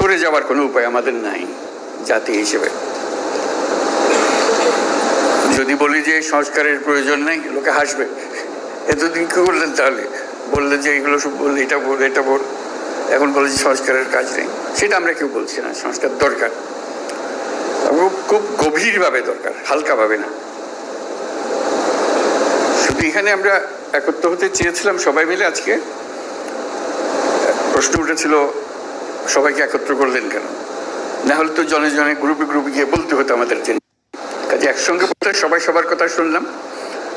সরে যাওয়ার কোনো উপায় আমাদের নাই, জাতি হিসেবে। যদি বলি যে সংস্কারের প্রয়োজন নেই, লোকে হাসবে। এতদিন কি করলেন তাহলে? বললেন যে এগুলো সব বললে এটা বল এটা বল। এখন বলে যে সংস্কারের কাজ নেই। সেটা আমরা কেউ বলছি না, সংস্কার দরকার। খুব গভীরভাবে দরকার, হালকাভাবে না। শুধু এখানে আমরা একত্র হতে চেয়েছিলাম সবাই মিলে আজকে। প্রশ্ন উঠেছিল সবাইকে একত্র করলেন কেন? না হলে তো জনে জনে গ্রুপে গ্রুপে গিয়ে বলতে হতো আমাদের জন্য কাজে একসঙ্গে বলতে সবাই সবার কথা শুনলাম।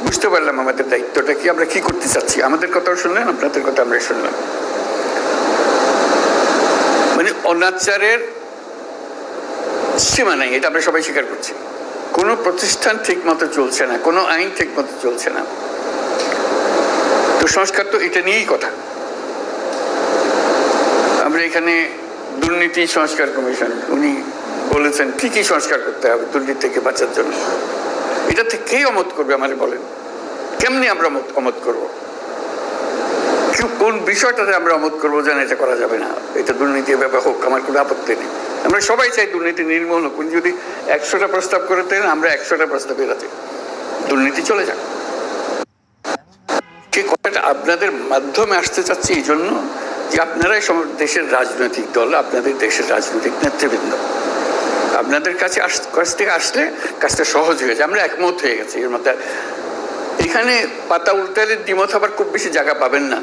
বুঝতে পারলাম আমাদের দায়িত্বটা কি, আমরা কি করতে চাচ্ছি? আমাদের কথাও শুনলেন, আপনাদের কথা আমরা শুনলাম। মানে অনাচারের সীমা নাই, এটা আমরা সবাই স্বীকার করছি। কোনো প্রতিষ্ঠান ঠিক মতো চলছে না, কোনো আইন ঠিক মতো চলছে না। তো সংস্কার তো এটা নিয়েই কথা। এখানে দুর্নীতি সংস্কার কমিশন, উনি বলেছেন কি কি সংস্কার করতে হবে দুর্নীতি থেকে বাঁচার জন্য। এটা থেকে কে অমত করবে আমাদের বলেন? কেমনি আমরা অমত করব? কোন বিষয়টাতে আমরা অমত করব যেন এটা করা যাবে না। এটা দুর্নীতির ব্যাপার হোক, আমার কোনো আপত্তি নেই। আমরা সবাই চাই দুর্নীতি নির্মূল হোক যদি একশোটা প্রস্তাব করে দেন, আমরা একশোটা প্রস্তাবে রাজি দুর্নীতি চলে যাক। কে কথাটা আপনাদের মাধ্যমে আসতে চাচ্ছি এই জন্য? যে আপনারাই দেশের রাজনৈতিক দল, আপনাদের দেশের রাজনৈতিক নেতৃবৃন্দ। আপনাদের কাছে কাছ থেকে আসলে কাজটা সহজ হয়ে যায়। আমরা একমত হয়ে গেছি এর মধ্যে। এখানে পাতা উল্টালে দ্বিমত আবার খুব বেশি জায়গা পাবেন না।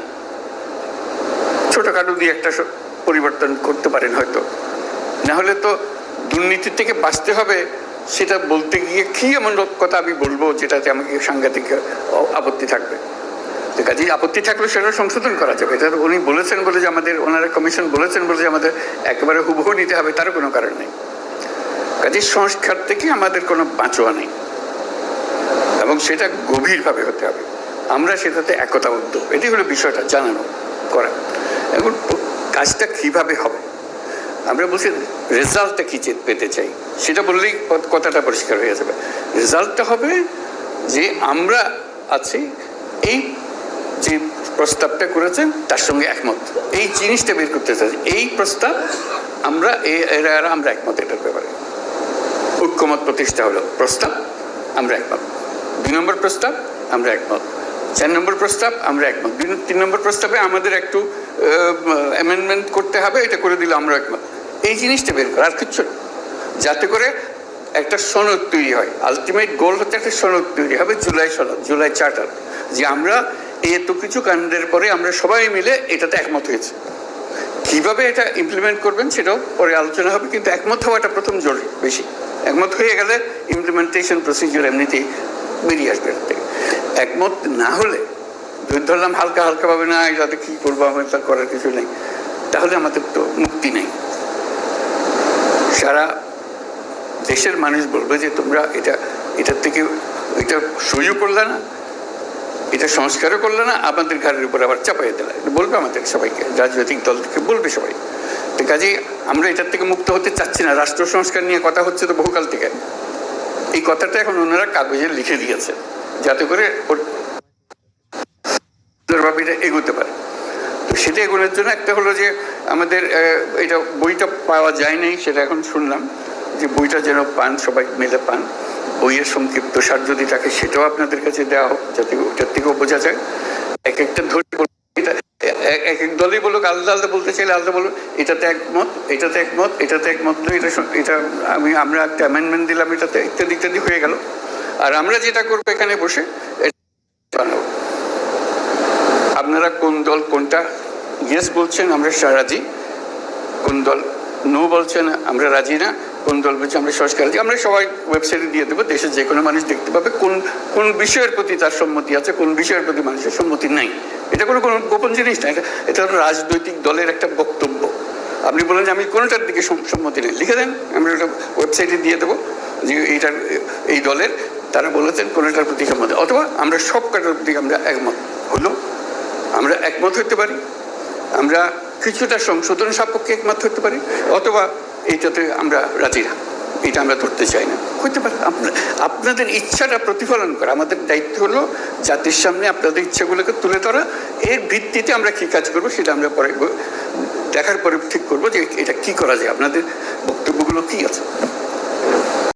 ছোটখাটো দিয়ে একটা পরিবর্তন করতে পারেন হয়তো। না হলে তো দুর্নীতির থেকে বাঁচতে হবে, সেটা বলতে গিয়ে কি এমন কথা আমি বলব যেটাতে আমাকে সাংঘাতিক আপত্তি থাকবে? তো কাজেই আপত্তি থাকলে সেটা সংশোধন করা যাবে। এটা উনি বলেছেন বলে যে আমাদের, ওনারা কমিশন বলেছেন বলে যে আমাদের একেবারে হুবহু নিতে হবে তারও কোনো কারণ নেই। কাজেই সংস্কার থেকে আমাদের কোনো বাঁচোয়া নেই। এবং সেটা গভীরভাবে হতে হবে। আমরা সেটাতে একতাবদ্ধ। এটি হলো বিষয়টা জানানো, করা। এখন কাজটা কীভাবে হবে? আমরা বলছি, রেজাল্টটা কি পেতে চাই? সেটা বললেই কথাটা পরিষ্কার হয়ে যাবে। রেজাল্টটা হবে যে আমরা আছি এই যে প্রস্তাবটা করেছেন, তার সঙ্গে একমত। এই জিনিসটা বের করতে চাই। এই প্রস্তাব আমরা এরা আমরা একমত এটার ব্যাপারে। ঐক্যমত প্রতিষ্ঠা হলো প্রস্তাব, আমরা একমত। দুই নম্বর প্রস্তাব, আমরা একমত। চার নম্বর প্রস্তাব, আমরা একমত। তিন নম্বর প্রস্তাবে আমাদের একটু অ্যামেন্ডমেন্ট করতে হবে, এটা করে দিলে আমরা একমত। এই জিনিসটা বের করা, আর কিচ্ছু যাতে করে একটা সনদ তৈরি হয়। আলটিমেট গোল হচ্ছে একটা সনদ তৈরি হবে, জুলাই সনদ, জুলাই চার্টার যে আমরা এই এত কিছু কাণ্ডের পরে আমরা সবাই মিলে এটাতে একমত হয়েছে। কীভাবে এটা ইমপ্লিমেন্ট করবেন সেটাও পরে আলোচনা হবে, কিন্তু একমত হওয়াটা প্রথম জরুরি বেশি। একমত হয়ে গেলে ইমপ্লিমেন্টেশন প্রসিজিওর এমনিতেই বেরিয়ে আসবে একমত না হলে যদি ধরলাম হালকা হালকা ভাবে, না এটাতে কি করব? আমার তা করার কিছু নেই। তাহলে আমাদের তো মুক্তি নেই। সারা দেশের মানুষ বলবে যে, তোমরা এটা, এটার থেকে, এটা সহ্য করলে না এটা সংস্কারও করলে না আমাদের ঘরের উপর আবার চাপাই দিলে। বলবে আমাদের সবাইকে, রাজনৈতিক দল থেকে বলবে সবাই। তো কাজেই আমরা এটার থেকে মুক্ত হতে চাচ্ছি না। রাষ্ট্র সংস্কার নিয়ে কথা হচ্ছে তো বহুকাল থেকে। এই কথাটা এখন ওনারা কাগজে লিখে দিয়েছে, যাতে করে এটা এগোতে পারে। তো সেটা এগোনোর জন্য একটা হলো যে, আমাদের এটা বইটা পাওয়া যায় নাই সেটা এখন শুনলাম যে বইটা যেন পান, সবাই মিলে পান। বইয়ের সংক্ষিপ্ত সার যদি থাকে সেটাও আপনাদের কাছে দেওয়া হোক যাতে ওটার থেকেও বোঝা যায়। এক একটা ধরে এক এক দলই বলুক আলাদা আলাদা বলতে চাইলে আলাদা বলুক এটাতে একমত এটাতে একমত এটাতে একমত নয়, এটা এটা আমি আমরা একটা অ্যামেন্ডমেন্ট দিলাম এটাতে ইত্যাদি ইত্যাদি হয়ে গেল। আর আমরা যেটা করব এখানে বসে। আপনারা কোন দল কোনটা? ইয়েস বলছেন আমরা সারাজি কোন দল নো বলছেন, আমরা রাজি না। কোন দল বলছে, আমরা সংস্কার রাজি। আমরা সবাই ওয়েবসাইটে দিয়ে দেবো দেশের যে কোনো মানুষ দেখতে পাবে কোন কোন বিষয়ের প্রতি তার সম্মতি আছে, কোন বিষয়ের প্রতি মানুষের সম্মতি নাই। এটা কোনো কোনো গোপন জিনিস না, এটা এটা রাজনৈতিক দলের একটা বক্তব্য। আপনি বলেন যে আমি কোনোটার দিকে সম্মতি নেই। লিখে দেন, আমরা ওটা ওয়েবসাইটে দিয়ে দেবো যে এইটার, এই দলের, তারা বলেছেন কোনোটার প্রতি সম্মতি। অথবা আমরা সব কটার প্রতি আমরা একমত। হলো, আমরা একমত হতে পারি। আমরা কিছুটা সংশোধন সাপেক্ষে একমত হতে পারি? অথবা এইটাতে আমরা রাজি না। এটা আমরা ধরতে চাই না। হইতে পারে। আপনা- আপনাদের ইচ্ছাটা প্রতিফলন করা। আমাদের দায়িত্ব হলো জাতির সামনে আপনাদের ইচ্ছাগুলোকে তুলে ধরা। এর ভিত্তিতে আমরা কী কাজ করব সেটা আমরা পরে দেখার পরে ঠিক করব যে এটা কি করা যায়। আপনাদের বক্তব্যগুলো কী আছে?